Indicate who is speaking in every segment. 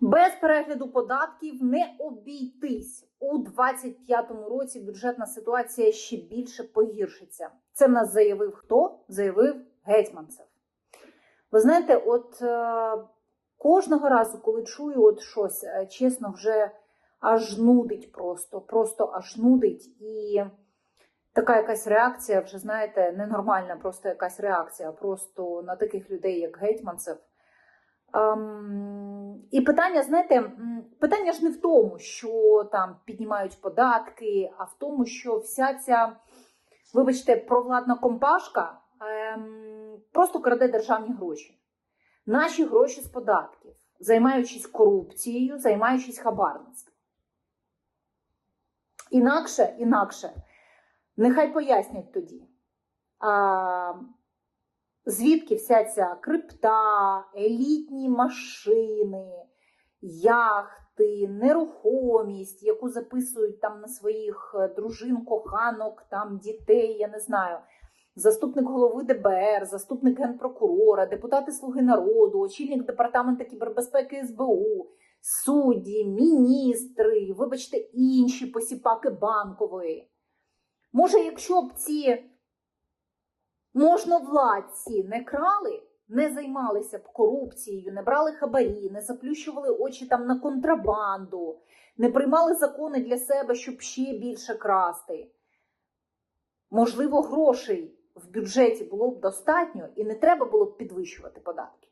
Speaker 1: Без перегляду податків не обійтись у 25-му році. Бюджетна ситуація ще більше погіршиться. Це в нас заявив хто? Заявив гетьманцев. Ви знаєте, от е, кожного разу, коли чую от щось, е, чесно, вже аж нудить просто, просто аж нудить. І така якась реакція, вже знаєте, ненормальна, просто якась реакція просто на таких людей, як гетьманцев. Ем, і питання, знаєте, питання ж не в тому, що там піднімають податки, а в тому, що вся ця, вибачте, провладна компашка ем, просто краде державні гроші. Наші гроші з податків, займаючись корупцією, займаючись хабарництвом. Інакше, інакше, нехай пояснять тоді. А, звідки вся ця крипта, елітні машини, яхти, нерухомість, яку записують там на своїх е, дружин, коханок, там дітей, я не знаю. Заступник голови ДБР, заступник генпрокурора, депутати Слуги народу, очільник департаменту кібербезпеки СБУ, судді, міністри, вибачте, інші посіпаки банкової. Може, якщо б ці можновладці не крали, не займалися б корупцією, не брали хабарі, не заплющували очі там на контрабанду, не приймали закони для себе, щоб ще більше красти. Можливо, грошей в бюджеті було б достатньо і не треба було б підвищувати податки.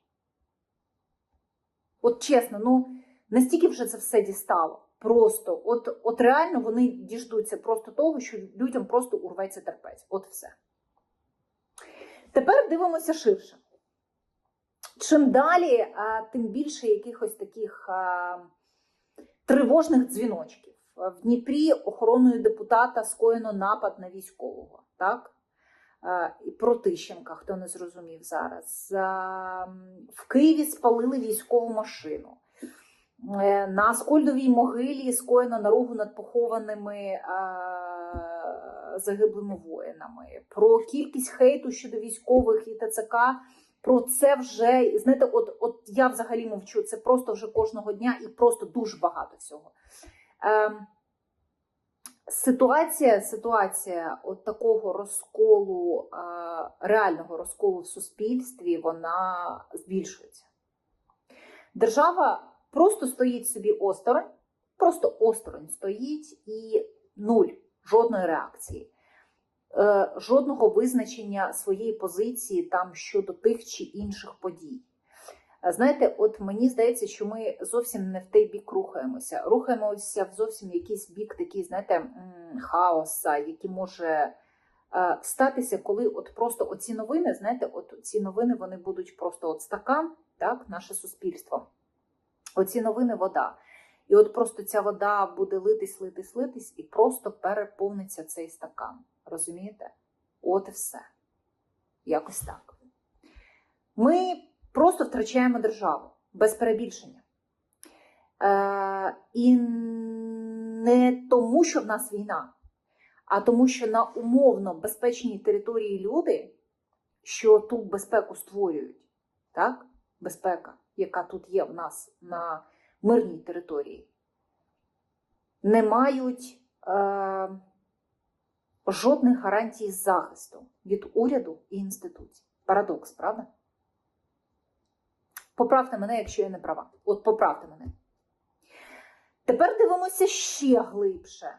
Speaker 1: От чесно, ну настільки вже це все дістало. Просто, от, от реально вони діждуться просто того, що людям просто урветься терпець. От все. Тепер дивимося ширше. Чим далі, тим більше якихось таких тривожних дзвіночків. В Дніпрі охороною депутата скоєно напад на військового. Так? І про Тищенка, хто не зрозумів зараз. В Києві спалили військову машину. Е, На Аскольдовій могилі скоєно наругу над похованими загиблими воїнами. Про кількість хейту щодо військових і ТЦК. Про це вже знаєте, от, от я взагалі мовчу. Це просто вже кожного дня і просто дуже багато всього. Е, ситуація, ситуація от такого розколу, е, реального розколу в суспільстві, вона збільшується. Держава просто стоїть собі осторонь, просто осторонь стоїть і нуль, жодної реакції. Е, Жодного визначення своєї позиції там щодо тих чи інших подій. Е, Знаєте, от мені здається, що ми зовсім не в той бік рухаємося. Рухаємося в зовсім якийсь бік такий, знаєте, хаоса, який може е, статися, коли от просто оці новини, знаєте, от ці новини вони будуть просто от стакан, так, наше суспільство. Оці новини вода. І от просто ця вода буде литись, литись, литись, і просто переповниться цей стакан. Розумієте? От і все. Якось так. Ми просто втрачаємо державу без перебільшення. Е, і не тому, що в нас війна, а тому, що на умовно безпечній території люди, що ту безпеку створюють, так? безпека, яка тут є в нас на мирній території, не мають е, жодних гарантій захисту від уряду і інституцій. Парадокс, правда? Поправте мене, якщо я не права. От поправте мене. Тепер дивимося ще глибше. Е,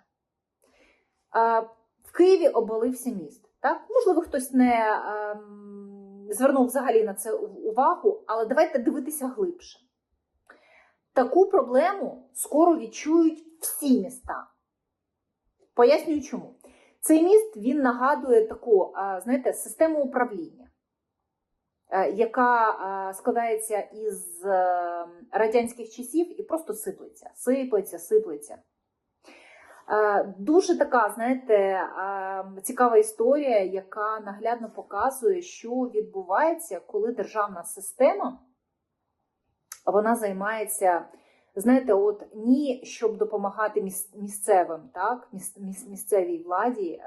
Speaker 1: в Києві обвалився міст. Так? Можливо, хтось не ем, звернув взагалі на це увагу, але давайте дивитися глибше. Таку проблему скоро відчують всі міста. Пояснюю чому. Цей міст він нагадує таку, знаєте, систему управління, е, яка складається із е, радянських часів і просто сиплеться, сиплеться, сиплеться. Е, Дуже така, знаєте, цікава історія, яка наглядно показує, що відбувається, коли державна система вона займається, знаєте, от ні, щоб допомагати місцевим, так, міс- міс- місцевій владі е,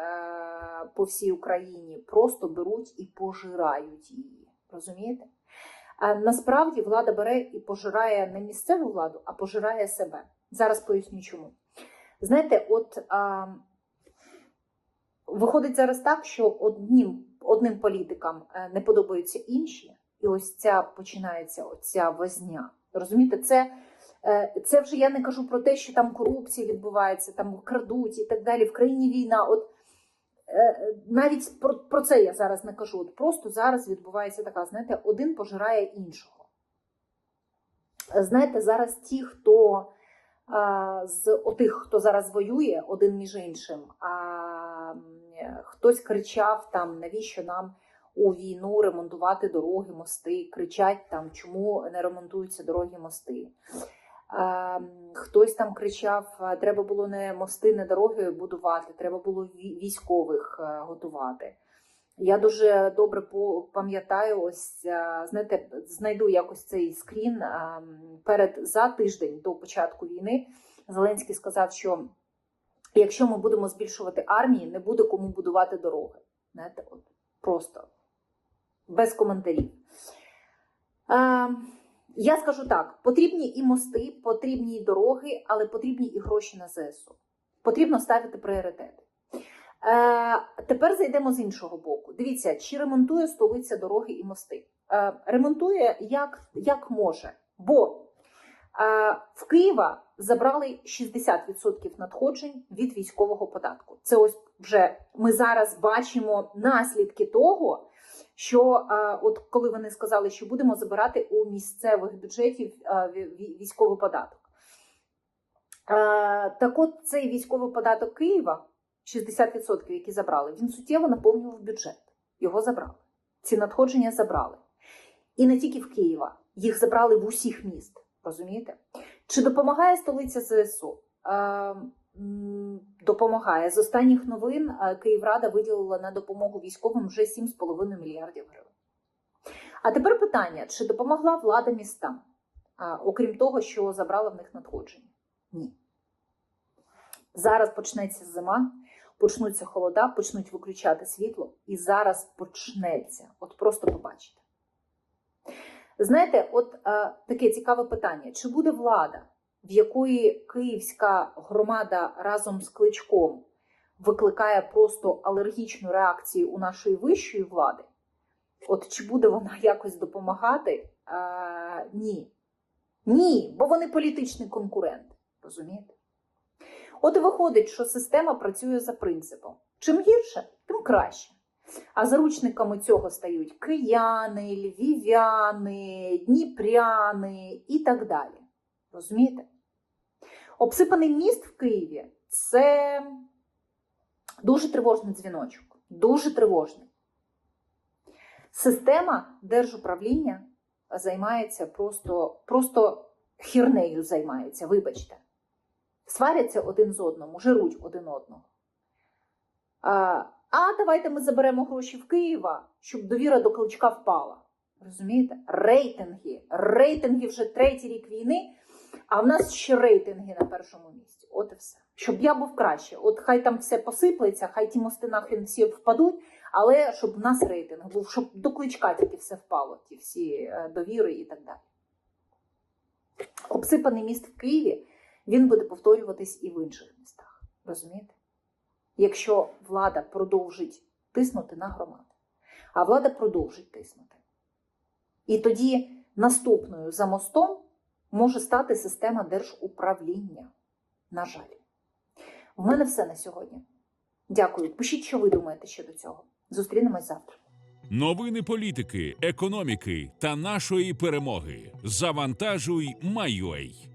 Speaker 1: по всій Україні, просто беруть і пожирають її. Розумієте? А насправді влада бере і пожирає не місцеву владу, а пожирає себе. Зараз поясню чому. Знаєте, от а, виходить зараз так, що одним, одним політикам е, не подобаються інші, і ось ця починається оця возня. Розумієте, це, е, це вже я не кажу про те, що там корупція відбувається, там крадуть і так далі. В країні війна. От е, навіть про, про це я зараз не кажу. От просто зараз відбувається така, знаєте, один пожирає іншого. Знаєте, зараз ті, хто з отих, хто зараз воює один між іншим, а хтось кричав там, навіщо нам у війну ремонтувати дороги, мости, кричать там, чому не ремонтуються дороги, мости. А, Хтось там кричав, треба було не мости, не дороги будувати, треба було військових е, готувати. Я дуже добре пам'ятаю, ось е, знаєте, знайду якось цей скрін е, перед за тиждень до початку війни. Зеленський сказав, що якщо ми будемо збільшувати армії, не буде кому будувати дороги. Знаєте, от просто без коментарів. Е, я скажу так: потрібні і мости, потрібні і дороги, але потрібні і гроші на ЗСУ. Потрібно ставити пріоритети. Е, тепер зайдемо з іншого боку. Дивіться, чи ремонтує столиця дороги і мости? Е, ремонтує як, як може. Бо е, в Києва забрали 60% надходжень від військового податку. Це ось вже ми зараз бачимо наслідки того, що е, от коли вони сказали, що будемо забирати у місцевих бюджетів е, ві- ві- військовий податок. Е, так от цей військовий податок Києва. 60%, які забрали, він суттєво наповнював бюджет. Його забрали. Ці надходження забрали. І не тільки в Києва, їх забрали в усіх міст. Розумієте? Чи допомагає столиця ЗСУ? Допомагає. З останніх новин е, Київрада виділила на допомогу військовим вже 7,5 мільярдів гривень. А тепер питання: чи допомогла влада містам, окрім того, що забрала в них надходження? Ні. Зараз почнеться зима, почнуться холода, почнуть виключати світло, і зараз почнеться. От просто побачите. Знаєте, от е, таке цікаве питання: чи буде влада, в якої київська громада разом з кличком викликає просто алергічну реакцію у нашої вищої влади? От чи буде вона якось допомагати? Е, ні. Ні, бо вони політичний конкурент. Розумієте? От і виходить, що система працює за принципом: чим гірше, тим краще. А заручниками цього стають кияни, львів'яни, дніпряни і так далі. Розумієте? Обсипаний міст в Києві це дуже тривожний дзвіночок. Дуже тривожний. Система держуправління займається просто, просто хірнею займається, вибачте сваряться один з одним, жируть один одного. А, а давайте ми заберемо гроші в Києва, щоб довіра до кличка впала. Розумієте? Рейтинги. Рейтинги вже третій рік війни, а в нас ще рейтинги на першому місці. От і все. Щоб я був краще. От хай там все посиплеться, хай ті мости нахрен всі впадуть, але щоб в нас рейтинг був, щоб до кличка тільки все впало, ті всі е, довіри і так далі. Обсипаний міст в Києві він буде повторюватись і в інших містах. Розумієте? Якщо влада продовжить тиснути на громади, а влада продовжить тиснути. І тоді наступною за мостом може стати система держуправління. На жаль. В мене все на сьогодні. Дякую. Пишіть, що ви думаєте щодо цього. Зустрінемось завтра.
Speaker 2: Новини політики, економіки та нашої перемоги. Завантажуй, Майой.